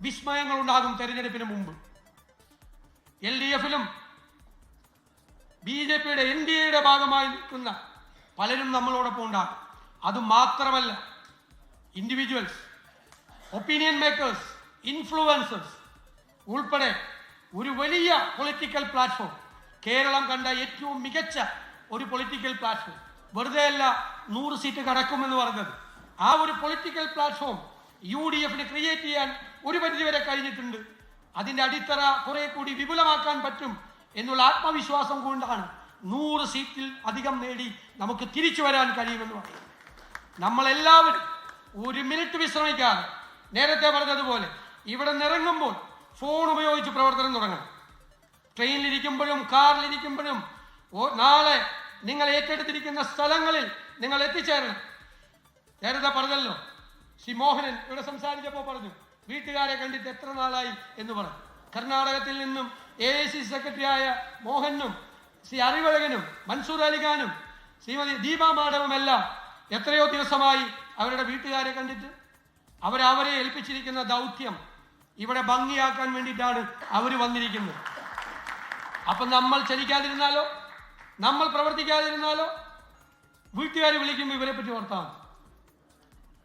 വിസ്മയങ്ങൾ ഉണ്ടാകും തെരഞ്ഞെടുപ്പിന് മുമ്പ്. എൽ ഡി എഫിലും ബി ജെ പിയുടെ എൻ ഡി എയുടെ ഭാഗമായി നിൽക്കുന്ന പലരും നമ്മളോടൊപ്പം ഉണ്ടാകും. അത് മാത്രമല്ല ഇൻഡിവിജ്വൽസ് ഒപ്പീനിയൻ മേക്കേഴ്സ് ഇൻഫ്ലുവൻസേഴ്സ് ഉൾപ്പെടെ ഒരു വലിയ പൊളിറ്റിക്കൽ പ്ലാറ്റ്ഫോം കേരളം കണ്ട ഏറ്റവും മികച്ച ഒരു പൊളിറ്റിക്കൽ പ്ലാറ്റ്ഫോം വെറുതെ അല്ല നൂറ് സീറ്റ് കടക്കുമെന്ന് പറഞ്ഞത്. ആ ഒരു പൊളിറ്റിക്കൽ പ്ലാറ്റ്ഫോം യു ഡി എഫിന് ക്രിയേറ്റ് ചെയ്യാൻ ഒരു പരിധിവരെ കഴിഞ്ഞിട്ടുണ്ട്. അതിന്റെ അടിത്തറ കുറെ കൂടി വിപുലമാക്കാൻ പറ്റും എന്നുള്ള ആത്മവിശ്വാസം കൊണ്ടാണ് നൂറ് സീറ്റിൽ അധികം നേടി നമുക്ക് തിരിച്ചു വരാൻ കഴിയുമെന്ന് പറയും നമ്മളെല്ലാവരും ഒരു മിനിറ്റ് വിശ്രമിക്കാതെ നേരത്തെ പറഞ്ഞതുപോലെ ഇവിടെ നിറങ്ങുമ്പോൾ ഫോൺ ഉപയോഗിച്ച് പ്രവർത്തനം തുടങ്ങണം. ട്രെയിനിലിരിക്കുമ്പോഴും കാറിലിരിക്കുമ്പോഴും നാളെ നിങ്ങൾ ഏറ്റെടുത്തിരിക്കുന്ന സ്ഥലങ്ങളിൽ നിങ്ങൾ എത്തിച്ചേരണം. നേരത്തെ പറഞ്ഞല്ലോ ശ്രീ മോഹനൻ ഇവിടെ സംസാരിച്ചപ്പോൾ പറഞ്ഞു വീട്ടുകാരെ കണ്ടിട്ട് എത്ര നാളായി? എന്ന് പറഞ്ഞു. കർണാടകത്തിൽ നിന്നും എ ഐ സി സെക്രട്ടറിയായ മോഹനും ശ്രീ അറിവഴകനും മൻസൂർ അലിഖാനും ശ്രീമതി ദീപ മാഡവുമെല്ലാം എത്രയോ ദിവസമായി അവരുടെ വീട്ടുകാരെ കണ്ടിട്ട് അവരവരെ ഏൽപ്പിച്ചിരിക്കുന്ന ദൗത്യം ഇവിടെ ഭംഗിയാക്കാൻ വേണ്ടിയിട്ടാണ് അവർ വന്നിരിക്കുന്നത്. അപ്പൊ നമ്മൾ ചലിക്കാതിരുന്നാലോ? നമ്മൾ പ്രവർത്തിക്കാതിരുന്നാലോ? വീട്ടുകാർ വിളിക്കുമ്പോൾ ഇവരെ പറ്റി ഓർത്താൽ.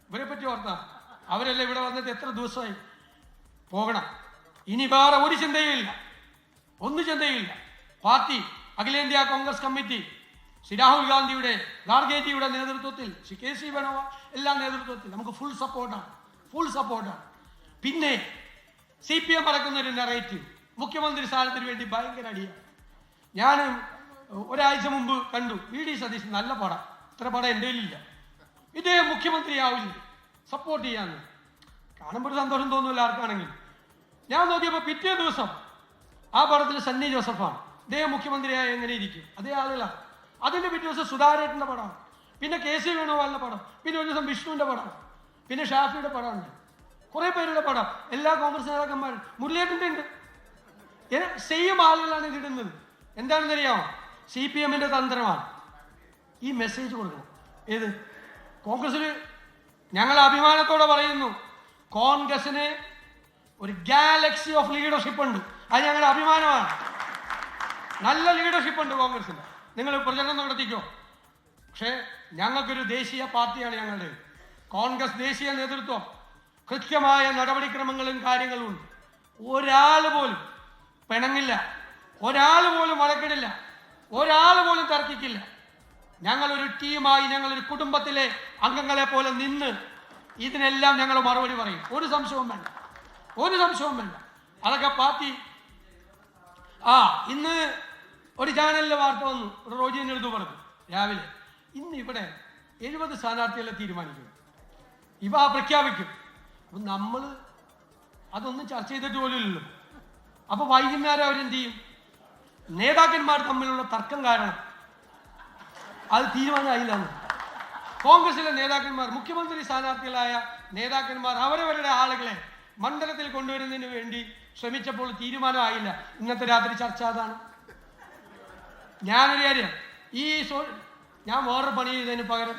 ഇവരെ പറ്റി ഓർത്ത? അവരെല്ലാം ഇവിടെ വന്നിട്ട് എത്ര ദിവസമായി? പോകണം. ഇനി വേറെ ഒരു ചിന്തയില്ല. ഒന്നു ചിന്തയില്ല. പാർട്ടി അഖിലേന്ത്യാ കോൺഗ്രസ് കമ്മിറ്റി ശ്രീ രാഹുൽ ഗാന്ധിയുടെ ഖാർഗേജിയുടെ നേതൃത്വത്തിൽ ശ്രീ കെ സി വേണവ എല്ലാ നേതൃത്വത്തിൽ. നമുക്ക് ഫുൾ സപ്പോർട്ടാണ് ഫുൾ സപ്പോർട്ടാണ് പിന്നെ സി പി എം പറക്കുന്ന ഒരു നെറേറ്റീവ് മുഖ്യമന്ത്രി സ്ഥാനത്തിന് വേണ്ടി ഭയങ്കര അടിയാണ്. ഞാൻ ഒരാഴ്ച മുമ്പ് കണ്ടു. വി ഡി സതീശൻ നല്ല പടം. ഇത്ര പടം എന്റെ കയ്യിലില്ല. ഇദ്ദേഹം മുഖ്യമന്ത്രിയാവില്ല സപ്പോർട്ട് ചെയ്യാന്ന് കാണുമ്പോൾ ഒരു സന്തോഷം തോന്നുന്നില്ല ആർക്കാണെങ്കിലും ഞാൻ നോക്കിയപ്പോൾ പിറ്റേ ദിവസം ആ പടത്തിൽ സണ്ണി ജോസഫാണ്. ഇദ്ദേഹം മുഖ്യമന്ത്രിയായ എങ്ങനെ ഇരിക്കും? അതേ ആളുകളാണ് അതിന്റെ പിറ്റേ ദിവസം സുധാരേട്ടന്റെ പടമാണ്. പിന്നെ കെ സി വേണുഗോപാലിന്റെ പടം. പിന്നെ ഒരു ദിവസം വിഷ്ണുവിന്റെ പടം. പിന്നെ ഷാഫിയുടെ പടമുണ്ട്. കുറേ പേരുടെ പടം. എല്ലാ കോൺഗ്രസ് നേതാക്കന്മാരും. മുരളിയേട്ടന്റെ ഉണ്ട്. സെയിം ആളുകളാണ് ഇതിടുന്നത് എന്താണെന്ന് അറിയാമോ സി പി എമ്മിന്റെ തന്ത്രമാണ്. ഈ മെസ്സേജ് കൊടുക്കണം. ഏത്? കോൺഗ്രസിൽ ഞങ്ങൾ അഭിമാനത്തോടെ പറയുന്നു. കോൺഗ്രസിന് ഒരു ഗാലക്സി ഓഫ് ലീഡർഷിപ്പ് ഉണ്ട്. അത് ഞങ്ങളുടെ അഭിമാനമാണ്. നല്ല ലീഡർഷിപ്പ് ഉണ്ട് കോൺഗ്രസിന് നിങ്ങൾ പ്രചരണം നടത്തിക്കോ. പക്ഷേ ഞങ്ങൾക്കൊരു ദേശീയ പാർട്ടിയാണ് ഞങ്ങളുടെ. കോൺഗ്രസ് ദേശീയ നേതൃത്വം. കൃത്യമായ നടപടിക്രമങ്ങളും കാര്യങ്ങളും ഉണ്ട്. ഒരാൾ പോലും പിണങ്ങില്ല. ഒരാൾ പോലും വഴക്കിടില്ല. ഒരാൾ പോലും തർക്കിക്കില്ല. ഞങ്ങളൊരു ടീമായി ഞങ്ങളൊരു കുടുംബത്തിലെ അംഗങ്ങളെ പോലെ നിന്ന് ഇതിനെല്ലാം ഞങ്ങൾ മറുപടി പറയും. ഒരു സംശയവും വേണ്ട. ഒരു സംശയവും വേണ്ട. അതൊക്കെ പാർട്ടി ആ ഇന്ന് ഒരു ചാനലിലെ വാർത്ത വന്നു. ഒരു റോജിന്റെ അടുത്ത് പറഞ്ഞു. രാവിലെ. ഇന്ന് ഇവിടെ എഴുപത് സ്ഥാനാർത്ഥികളെ തീരുമാനിക്കും. ഇവ പ്രഖ്യാപിക്കും. അപ്പം നമ്മൾ അതൊന്നും ചർച്ച ചെയ്തിട്ട് പോലുമില്ലല്ലോ അപ്പൊ വൈകുന്നേരം അവരെന്ത് ചെയ്യും? നേതാക്കന്മാർ തമ്മിലുള്ള തർക്കം കാരണം അത് തീരുമാനമായില്ല. കോൺഗ്രസിലെ നേതാക്കന്മാർ മുഖ്യമന്ത്രി സ്ഥാനാർത്ഥികളായ നേതാക്കന്മാർ അവരവരുടെ ആളുകളെ മണ്ഡലത്തിൽ കൊണ്ടുവരുന്നതിന് വേണ്ടി ശ്രമിച്ചപ്പോൾ തീരുമാനമായില്ല. ഇന്നത്തെ രാത്രി ചർച്ച അതാണ്. ഞാനൊരു കാര്യം ഈ ഞാൻ വേറൊരു പണി ചെയ്തതിന് പകരം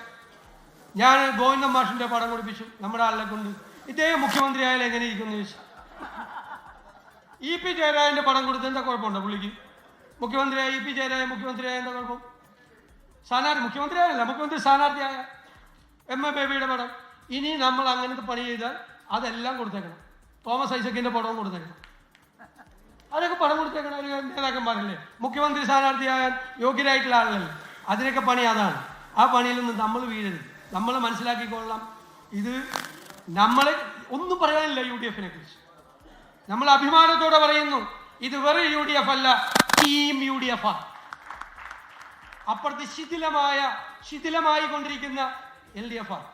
ഞാൻ ഗോവിന്ദൻ മാഷിന്റെ പടം കൊടുപ്പിച്ചു നമ്മുടെ ആളിനെ കൊണ്ട്. ഇദ്ദേഹം മുഖ്യമന്ത്രി ആയാലും എങ്ങനെ ഇരിക്കുമെന്ന് ചോദിച്ചു. ഇ പി ജയരാജന്റെ പടം കൊടുത്ത് എന്താ കുഴപ്പമുണ്ടോ പുള്ളിക്ക്? മുഖ്യമന്ത്രിയായ ഇ പി ജയരാജൻ മുഖ്യമന്ത്രിയായ എന്താ കുഴപ്പം? സ്ഥാനാർത്ഥി മുഖ്യമന്ത്രി ആയല്ല മുഖ്യമന്ത്രി സ്ഥാനാർത്ഥിയായ എം എ ബേബിയുടെ പടം. ഇനി നമ്മൾ അങ്ങനത്തെ പണി ചെയ്താൽ അതെല്ലാം കൊടുത്തേക്കണം. തോമസ് ഐസക്കിന്റെ പടവും കൊടുത്തേക്കണം. അതൊക്കെ പണം കൊടുത്തേക്കണം ഒരു നേതാക്കന്മാരല്ലേ? മുഖ്യമന്ത്രി സ്ഥാനാർത്ഥിയാകാൻ യോഗ്യരായിട്ടുള്ള ആളല്ലേ അതിനൊക്കെ പണി അതാണ്. ആ പണിയിൽ നിന്ന് നമ്മൾ വീഴരുത്. നമ്മൾ മനസ്സിലാക്കിക്കൊള്ളാം ഇത് നമ്മൾ ഒന്നും പറയാനില്ല യു ഡി എഫിനെ കുറിച്ച്. നമ്മൾ അഭിമാനത്തോടെ പറയുന്നു ഇത് വെറും യു ഡി എഫ് അല്ല ടീം യു ഡി എഫ് ആണ് അപ്പുറത്ത് ശിഥിലമായ ശിഥിലമായി കൊണ്ടിരിക്കുന്ന എൽ ഡി എഫ് ആണ്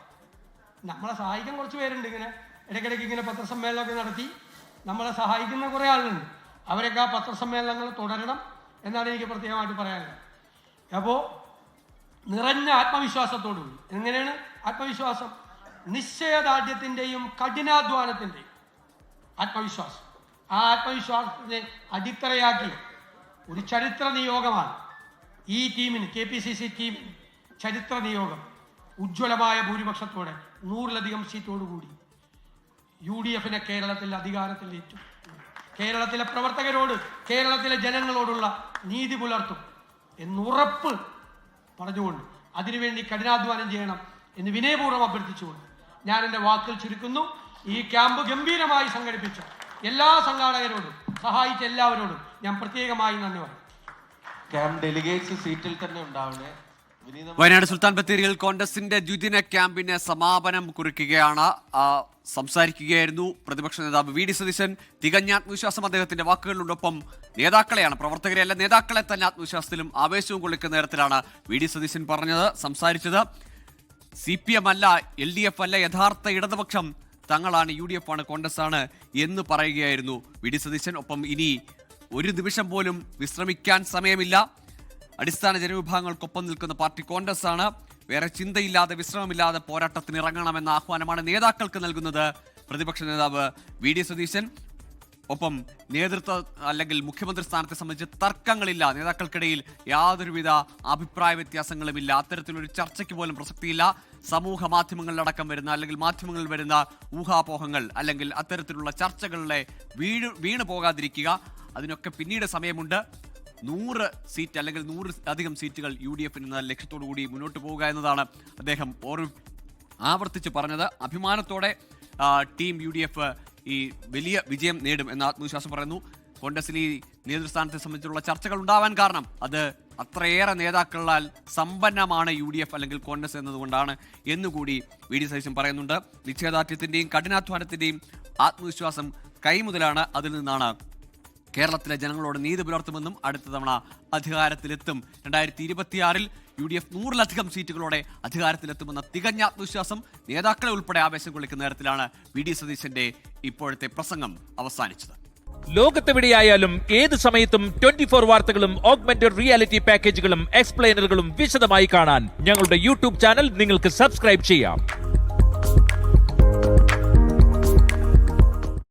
നമ്മളെ സഹായിക്കാൻ കുറച്ച് പേരുണ്ട് ഇങ്ങനെ. ഇടയ്ക്കിടയ്ക്ക് ഇങ്ങനെ പത്രസമ്മേളനമൊക്കെ നടത്തി നമ്മളെ സഹായിക്കുന്ന കുറേ ആളുണ്ട്. അവരൊക്കെ ആ പത്രസമ്മേളനങ്ങൾ തുടരണം എന്നാണ് എനിക്ക് പ്രത്യേകമായിട്ട് പറയാനുള്ളത്. അപ്പോൾ നിറഞ്ഞ ആത്മവിശ്വാസത്തോടുകൂടി. എങ്ങനെയാണ് ആത്മവിശ്വാസം? നിശ്ചയദാർഢ്യത്തിന്റെയും കഠിനാധ്വാനത്തിന്റെയും ആത്മവിശ്വാസം. ആ ആത്മവിശ്വാസത്തെ അടിത്തറയാക്കി ഒരു ചരിത്ര നിയോഗമാണ് ഈ ടീമിന് കെ പി സി സി ടീമിന് ചരിത്ര നിയോഗം ഉജ്ജ്വലമായ ഭൂരിപക്ഷത്തോടെ നൂറിലധികം സീറ്റോടുകൂടി. യു ഡി എഫിനെ കേരളത്തിൽ അധികാരത്തിലേറ്റു കേരളത്തിലെ പ്രവർത്തകരോട് കേരളത്തിലെ ജനങ്ങളോടുള്ള നീതി പുലർത്തും എന്നുറപ്പ് പറഞ്ഞുകൊണ്ട് അതിനുവേണ്ടി കഠിനാധ്വാനം ചെയ്യണം എന്ന് വിനയപൂർവം അഭ്യർത്ഥിച്ചുകൊണ്ട് ഞാൻ എന്റെ വാക്കിൽ ചുരുക്കുന്നു. ഈ ക്യാമ്പ് ഗംഭീരമായി സംഘടിപ്പിച്ച. എല്ലാ സംഘാടകരോടും സഹായിച്ച എല്ലാവരോടും ഞാൻ പ്രത്യേകമായി നന്ദി പറയും സീറ്റിൽ തന്നെ വയനാട് സുൽത്താൻ ബത്തേരിയിൽ കോൺഗ്രസിന്റെ ദ്വിദിന ക്യാമ്പിന് സമാപനം കുറിക്കുകയാണ്. സംസാരിക്കുകയായിരുന്നു പ്രതിപക്ഷ നേതാവ് വി ഡി സതീശൻ. തികഞ്ഞ ആത്മവിശ്വാസം അദ്ദേഹത്തിന്റെ വാക്കുകളോടൊപ്പം നേതാക്കളെയാണ് പ്രവർത്തകരെ അല്ല നേതാക്കളെ തന്നെ ആത്മവിശ്വാസത്തിലും ആവേശവും കൊള്ളിക്കുന്ന നേരത്തിലാണ് വി ഡി സതീശൻ പറഞ്ഞത് സംസാരിച്ചത്. സി പി എം അല്ല എൽ ഡി എഫ് അല്ല യഥാർത്ഥ ഇടതുപക്ഷം തങ്ങളാണ് യു ഡി എഫ് ആണ് കോൺഗ്രസ് ആണ് എന്ന് പറയുകയായിരുന്നു വി ഡി സതീശൻ. ഒപ്പം ഇനി ഒരു നിമിഷം പോലും വിശ്രമിക്കാൻ സമയമില്ല. അടിസ്ഥാന ജനവിഭാഗങ്ങൾക്കൊപ്പം നിൽക്കുന്ന പാർട്ടി കോൺഗ്രസ് ആണ് വേറെ ചിന്തയില്ലാതെ വിശ്രമമില്ലാതെ പോരാട്ടത്തിന് ഇറങ്ങണമെന്ന ആഹ്വാനമാണ് നേതാക്കൾക്ക് നൽകുന്നത്. പ്രതിപക്ഷ നേതാവ് വി ഡി സതീശൻ. ഒപ്പം നേതൃത്വ അല്ലെങ്കിൽ മുഖ്യമന്ത്രി സ്ഥാനത്തെ സംബന്ധിച്ച് തർക്കങ്ങളില്ല. നേതാക്കൾക്കിടയിൽ യാതൊരുവിധ അഭിപ്രായ വ്യത്യാസങ്ങളുമില്ല. അത്തരത്തിലൊരു ചർച്ചയ്ക്ക് പോലും പ്രസക്തിയില്ല. സമൂഹ മാധ്യമങ്ങളിലടക്കം വരുന്ന അല്ലെങ്കിൽ മാധ്യമങ്ങളിൽ വരുന്ന ഊഹാപോഹങ്ങൾ അല്ലെങ്കിൽ അത്തരത്തിലുള്ള ചർച്ചകളിലെ വീണ് വീണു പോകാതിരിക്കുക. അതിനൊക്കെ പിന്നീട് സമയമുണ്ട്. നൂറ് സീറ്റ് അല്ലെങ്കിൽ നൂറ് അധികം സീറ്റുകൾ യു ഡി എഫിന് എന്ന ലക്ഷ്യത്തോടു കൂടി മുന്നോട്ട് പോവുക എന്നതാണ് അദ്ദേഹം ഓർ ആവർത്തിച്ച് പറഞ്ഞത്. അഭിമാനത്തോടെ ടീം യു ഡി എഫ് ഈ വലിയ വിജയം നേടും എന്ന ആത്മവിശ്വാസം പറയുന്നു. കോൺഗ്രസിൽ ഈ നേതൃസ്ഥാനത്തെ സംബന്ധിച്ചുള്ള ചർച്ചകൾ ഉണ്ടാവാൻ കാരണം അത് അത്രയേറെ നേതാക്കളാൽ സമ്പന്നമാണ് യു ഡി എഫ് അല്ലെങ്കിൽ കോൺഗ്രസ് എന്നതുകൊണ്ടാണ് എന്നുകൂടി വി ഡി സതീശൻ പറയുന്നുണ്ട്. നിശ്ചയദാർഢ്യത്തിന്റെയും കഠിനാധ്വാനത്തിന്റെയും ആത്മവിശ്വാസം കൈമുതലാണ് അതിൽ നിന്നാണ് കേരളത്തിലെ ജനങ്ങളോട് നീതി പുലർത്തുമെന്നും അടുത്ത തവണ അധികാരത്തിലെത്തും. രണ്ടായിരത്തി ഇരുപത്തിയാറിൽ യു ഡി എഫ് നൂറിലധികം സീറ്റുകളോടെ അധികാരത്തിലെത്തുമെന്ന തികഞ്ഞ ആത്മവിശ്വാസം നേതാക്കളെ ഉൾപ്പെടെ ആവേശം കൊള്ളിക്കുന്ന നേരത്തിലാണ് വി ഡി സതീശന്റെ ഇപ്പോഴത്തെ പ്രസംഗം അവസാനിച്ചത്. ലോകത്തെവിടെയായാലും ഏത് സമയത്തും ട്വന്റി ഫോർ വാർത്തകളും ഓഗ്മെന്റഡ് റിയാലിറ്റി പാക്കേജുകളും എക്സ്പ്ലെയിനറുകളും വിശദമായി കാണാൻ ഞങ്ങളുടെ യൂട്യൂബ് ചാനൽ നിങ്ങൾക്ക് സബ്സ്ക്രൈബ് ചെയ്യാം.